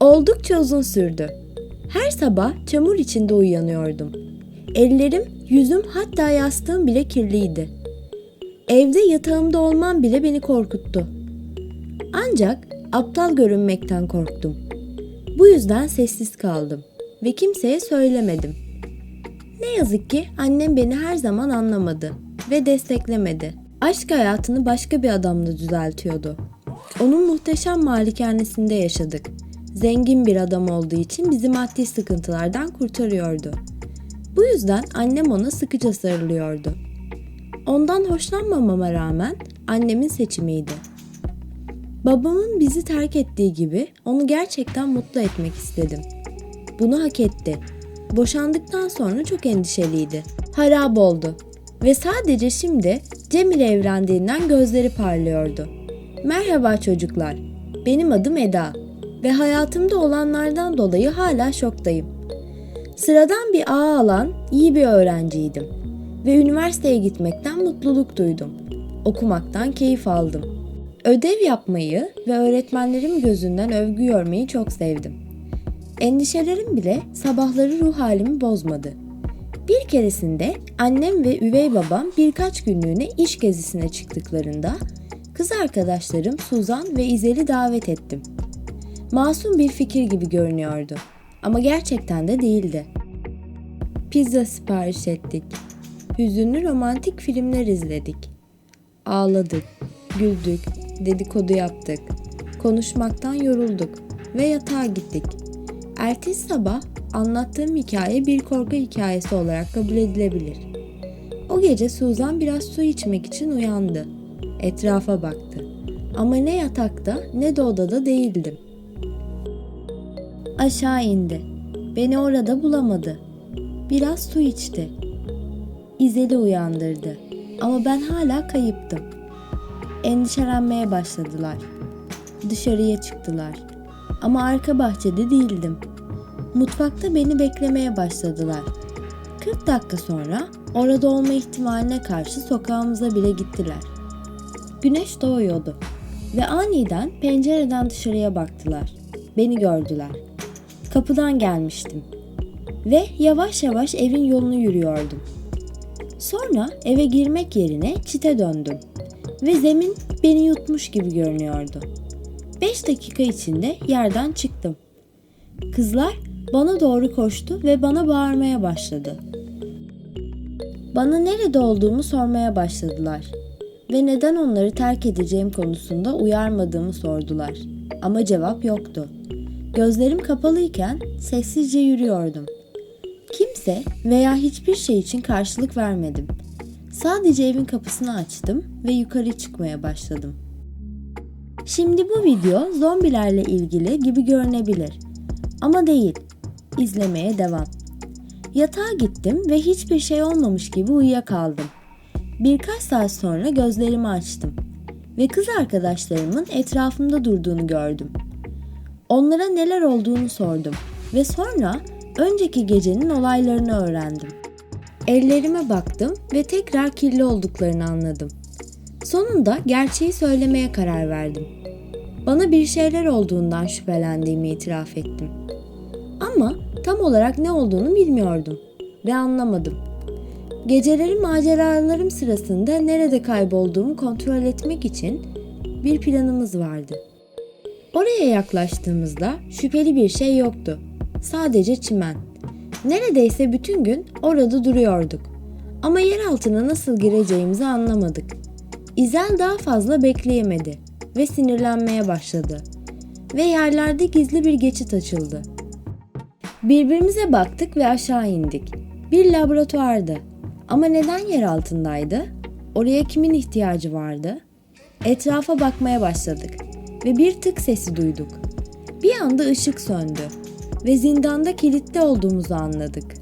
Oldukça uzun sürdü. Her sabah çamur içinde uyanıyordum. Ellerim, yüzüm hatta yastığım bile kirliydi. Evde yatağımda olmam bile beni korkuttu. Ancak aptal görünmekten korktum. Bu yüzden sessiz kaldım ve kimseye söylemedim. Ne yazık ki annem beni her zaman anlamadı ve desteklemedi. Aşk hayatını başka bir adamla düzeltiyordu. Onun muhteşem malikanesinde yaşadık. Zengin bir adam olduğu için bizi maddi sıkıntılardan kurtarıyordu. Bu yüzden annem ona sıkıca sarılıyordu. Ondan hoşlanmamama rağmen annemin seçimiydi. Babamın bizi terk ettiği gibi onu gerçekten mutlu etmek istedim. Bunu hak etti. Boşandıktan sonra çok endişeliydi. Harap oldu. Ve sadece şimdi Cemil evrendiğinden gözleri parlıyordu. Merhaba çocuklar. Benim adım Eda ve hayatımda olanlardan dolayı hala şoktayım. Sıradan bir A alan iyi bir öğrenciydim ve üniversiteye gitmekten mutluluk duydum. Okumaktan keyif aldım. Ödev yapmayı ve öğretmenlerim gözünden övgü görmeyi çok sevdim. Endişelerim bile sabahları ruh halimi bozmadı. Bir keresinde annem ve üvey babam birkaç günlüğüne iş gezisine çıktıklarında kız arkadaşlarım Suzan ve İzel'i davet ettim. Masum bir fikir gibi görünüyordu ama gerçekten de değildi. Pizza sipariş ettik. Hüzünlü romantik filmler izledik. Ağladık, güldük, dedikodu yaptık. Konuşmaktan yorulduk ve yatağa gittik. Ertesi sabah anlattığım hikaye bir korku hikayesi olarak kabul edilebilir. O gece Suzan biraz su içmek için uyandı. Etrafa baktı. Ama ne yatakta ne de odada değildim. Aşağı indi. Beni orada bulamadı. Biraz su içti. İzel'i uyandırdı. Ama ben hala kayıptım. Endişelenmeye başladılar. Dışarıya çıktılar. Ama arka bahçede değildim. Mutfakta beni beklemeye başladılar. 40 dakika sonra orada olma ihtimaline karşı sokağımıza bile gittiler. Güneş doğuyordu ve aniden pencereden dışarıya baktılar. Beni gördüler. Kapıdan gelmiştim ve yavaş yavaş evin yolunu yürüyordum. Sonra eve girmek yerine çite döndüm ve zemin beni yutmuş gibi görünüyordu. 5 dakika içinde yerden çıktım. Kızlar bana doğru koştu ve bana bağırmaya başladı. Bana nerede olduğumu sormaya başladılar ve neden onları terk edeceğim konusunda uyarmadığımı sordular. Ama cevap yoktu. Gözlerim kapalıyken sessizce yürüyordum. Kimse veya hiçbir şey için karşılık vermedim. Sadece evin kapısını açtım ve yukarı çıkmaya başladım. Şimdi bu video zombilerle ilgili gibi görünebilir. Ama değil. İzlemeye devam. Yatağa gittim ve hiçbir şey olmamış gibi uyuyakaldım. Birkaç saat sonra gözlerimi açtım ve kız arkadaşlarımın etrafımda durduğunu gördüm. Onlara neler olduğunu sordum ve sonra önceki gecenin olaylarını öğrendim. Ellerime baktım ve tekrar kirli olduklarını anladım. Sonunda gerçeği söylemeye karar verdim. Bana bir şeyler olduğundan şüphelendiğimi itiraf ettim. Ama tam olarak ne olduğunu bilmiyordum ve anlamadım. Geceleri maceralarım sırasında nerede kaybolduğumu kontrol etmek için bir planımız vardı. Oraya yaklaştığımızda şüpheli bir şey yoktu. Sadece çimen. Neredeyse bütün gün orada duruyorduk. Ama yer altına nasıl gireceğimizi anlamadık. İzel daha fazla bekleyemedi ve sinirlenmeye başladı. Ve yerlerde gizli bir geçit açıldı. Birbirimize baktık ve aşağı indik. Bir laboratuvardı. Ama neden yer altındaydı? Oraya kimin ihtiyacı vardı? Etrafa bakmaya başladık ve bir tık sesi duyduk. Bir anda ışık söndü ve zindanda kilitli olduğumuzu anladık.